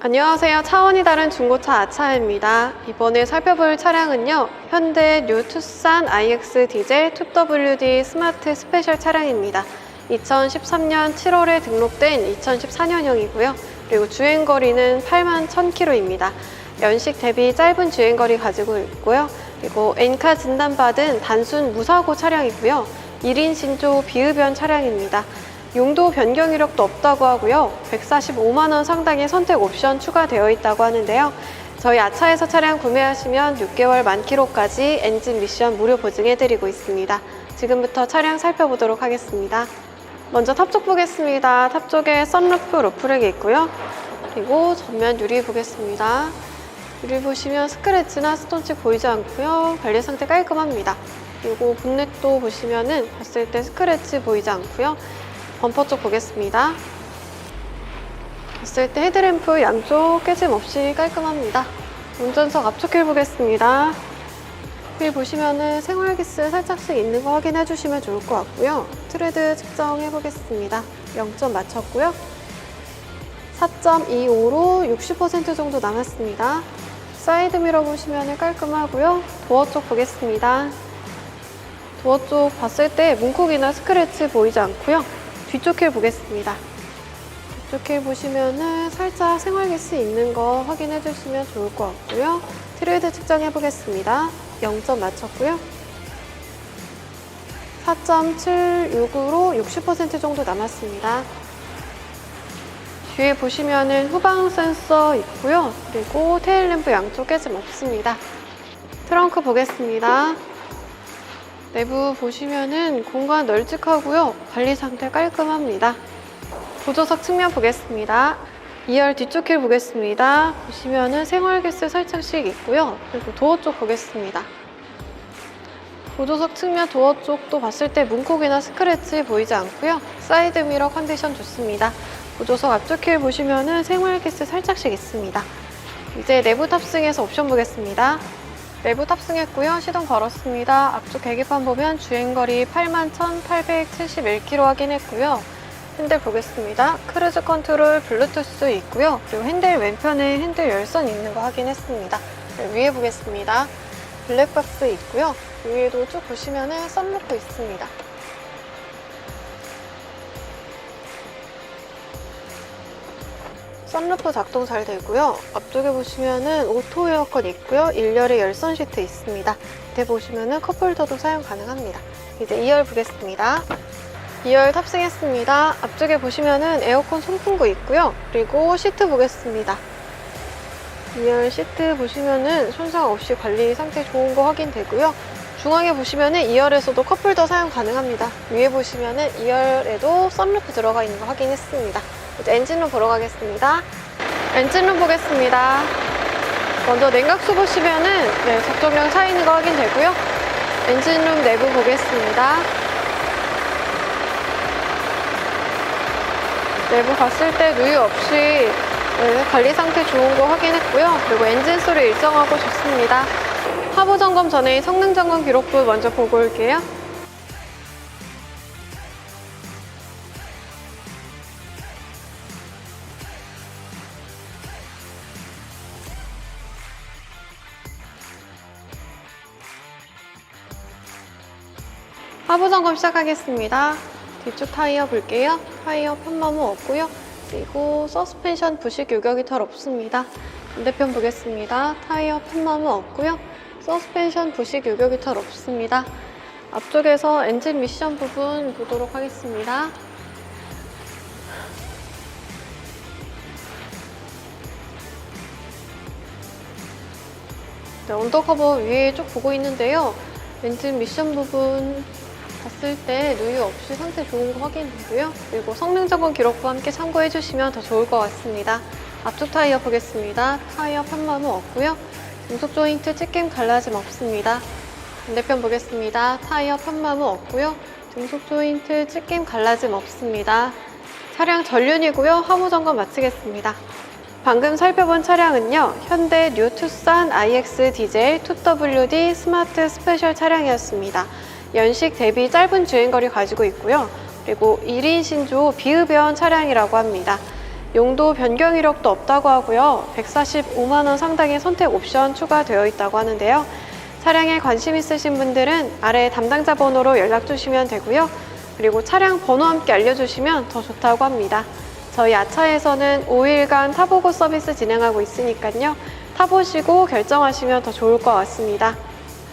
안녕하세요. 차원이 다른 중고차 아차입니다. 이번에 살펴볼 차량은요. 현대 뉴 투싼 iX 디젤 2WD 스마트 스페셜 차량입니다. 2013년 7월에 등록된 2014년형이고요. 그리고 주행거리는 8만 1000km입니다. 연식 대비 짧은 주행거리 가지고 있고요. 그리고 엔카 진단받은 단순 무사고 차량이고요. 1인 신조 비흡연 차량입니다. 용도 변경 이력도 없다고 하고요. 145만 원 상당의 선택 옵션 추가되어 있다고 하는데요. 저희 아차에서 차량 구매하시면 6개월 만 킬로까지 엔진 미션 무료 보증해 드리고 있습니다. 지금부터 차량 살펴보도록 하겠습니다. 먼저 탑쪽 보겠습니다. 탑 쪽에 썬루프 로프렉이 있고요. 그리고 전면 유리 보겠습니다. 유리 보시면 스크래치나 스톤칩 보이지 않고요. 관리 상태 깔끔합니다. 그리고 본넷도 보시면은 봤을 때 스크래치 보이지 않고요. 범퍼 쪽 보겠습니다. 봤을 때 헤드램프 양쪽 깨짐 없이 깔끔합니다. 운전석 앞쪽 휠 보겠습니다. 휠 보시면은 생활기스 살짝씩 있는 거 확인해 주시면 좋을 것 같고요. 트레드 측정해 보겠습니다. 0점 맞췄고요. 4.25로 60% 정도 남았습니다. 사이드 미러 보시면 깔끔하고요. 도어 쪽 보겠습니다. 도어 쪽 봤을 때 문콕이나 스크래치 보이지 않고요. 뒤쪽 휠 보겠습니다. 뒤쪽 휠 보시면은 살짝 생활기스 있는 거 확인해 주시면 좋을 것 같고요. 트레드 측정해 보겠습니다. 0점 맞췄고요. 4.76으로 60% 정도 남았습니다. 뒤에 보시면은 후방 센서 있고요. 그리고 테일 램프 양쪽 깨짐 없습니다. 트렁크 보겠습니다. 내부 보시면은 공간 널찍하고요. 관리 상태 깔끔합니다. 보조석 측면 보겠습니다. 2열 뒤쪽 휠 보겠습니다. 보시면은 생활기스 살짝씩 있고요. 그리고 도어 쪽 보겠습니다. 보조석 측면 도어 쪽도 봤을 때 문콕이나 스크래치 보이지 않고요. 사이드 미러 컨디션 좋습니다. 보조석 앞쪽 휠 보시면은 생활기스 살짝씩 있습니다. 이제 내부 탑승해서 옵션 보겠습니다. 내부 탑승했고요. 시동 걸었습니다. 앞쪽 계기판 보면 주행거리 81,871km 확인했고요. 핸들 보겠습니다. 크루즈 컨트롤 블루투스 있고요. 그리고 핸들 왼편에 핸들 열선 있는 거 확인했습니다. 네, 위에 보겠습니다. 블랙박스 있고요. 위에도 쭉 보시면은 썬루프 있습니다. 썬루프 작동 잘 되고요. 앞쪽에 보시면은 오토 에어컨 있고요. 1열에 열선 시트 있습니다. 밑에 보시면은 컵홀더도 사용 가능합니다. 이제 2열 보겠습니다. 2열 탑승했습니다. 앞쪽에 보시면은 에어컨 송풍구 있고요. 그리고 시트 보겠습니다. 2열 시트 보시면은 손상 없이 관리 상태 좋은 거 확인되고요. 중앙에 보시면은 2열에서도 컵홀더 사용 가능합니다. 위에 보시면은 2열에도 썬루프 들어가 있는 거 확인했습니다. 이제 엔진룸 보러 가겠습니다. 엔진룸 보겠습니다. 먼저 냉각수 보시면은 네, 적정량 차 있는 거 확인되고요. 엔진룸 내부 보겠습니다. 내부 봤을 때 누유 없이 네, 관리 상태 좋은 거 확인했고요. 그리고 엔진 소리 일정하고 좋습니다. 하부 점검 전에 성능 점검 기록부 먼저 보고 올게요. 하부 점검 시작하겠습니다. 뒤쪽 타이어 볼게요. 타이어 편마모 없고요. 그리고 서스펜션 부식 요격이 털 없습니다. 반대편 보겠습니다. 타이어 편마모 없고요. 서스펜션 부식 요격이 털 없습니다. 앞쪽에서 엔진 미션 부분 보도록 하겠습니다. 네, 언더커버 위에 쭉 보고 있는데요. 엔진 미션 부분 봤을 때 누유 없이 상태 좋은 거 확인되고요. 그리고 성능 점검 기록부 함께 참고해 주시면 더 좋을 것 같습니다. 앞쪽 타이어 보겠습니다. 타이어 편마모 없고요. 중속 조인트 찢김 갈라짐 없습니다. 반대편 보겠습니다. 타이어 편마모 없고요. 중속 조인트 찢김 갈라짐 없습니다. 차량 전륜이고요. 하부 점검 마치겠습니다. 방금 살펴본 차량은요. 현대 뉴 투싼 iX 디젤 2WD 스마트 스페셜 차량이었습니다. 연식 대비 짧은 주행거리 가지고 있고요. 그리고 1인 신조 비흡연 차량이라고 합니다. 용도 변경 이력도 없다고 하고요. 145만 원 상당의 선택 옵션 추가되어 있다고 하는데요. 차량에 관심 있으신 분들은 아래 담당자 번호로 연락 주시면 되고요. 그리고 차량 번호 함께 알려주시면 더 좋다고 합니다. 저희 아차에서는 5일간 타보고 서비스 진행하고 있으니까요. 타보시고 결정하시면 더 좋을 것 같습니다.